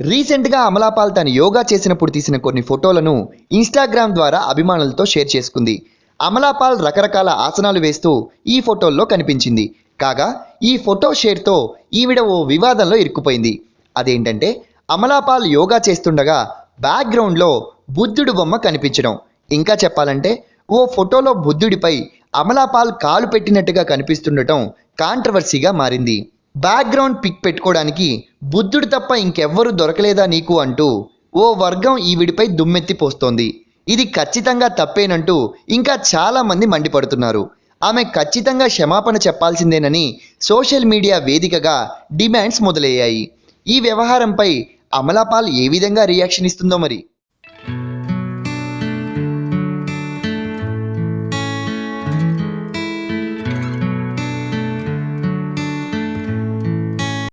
రీసెంట్గా అమలాపాల్ తను యోగా చేసినప్పుడు తీసిన కొన్ని ఫోటోలను ఇన్స్టాగ్రామ్ ద్వారా అభిమానులతో షేర్ చేసుకుంది. అమలాపాల్ రకరకాల ఆసనాలు వేస్తూ ఈ ఫోటోల్లో కనిపించింది. కాగా ఈ ఫోటో షేర్తో ఈవిడ ఓ వివాదంలో ఇరుక్కుపోయింది. అదేంటంటే అమలాపాల్ యోగా చేస్తుండగా బ్యాక్గ్రౌండ్లో బుద్ధుడు బొమ్మ కనిపించడం. ఇంకా చెప్పాలంటే ఓ ఫోటోలో బుద్ధుడిపై అమలాపాల్ కాలు పెట్టినట్టుగా కనిపిస్తుండటం కాంట్రవర్సీగా మారింది. బ్యాక్గ్రౌండ్ పిక్ పెట్టుకోవడానికి బుద్ధుడు తప్ప ఇంకెవ్వరు దొరకలేదా నీకు అంటూ ఓ వర్గం ఈవిడిపై దుమ్మెత్తి పోస్తోంది. ఇది ఖచ్చితంగా తప్పేనంటూ ఇంకా చాలామంది మండిపడుతున్నారు. ఆమె ఖచ్చితంగా క్షమాపణ చెప్పాల్సిందేనని సోషల్ మీడియా వేదికగా డిమాండ్స్ మొదలయ్యాయి. ఈ వ్యవహారంపై అమలాపాల్ ఏ విధంగా రియాక్షన్ ఇస్తుందో మరి?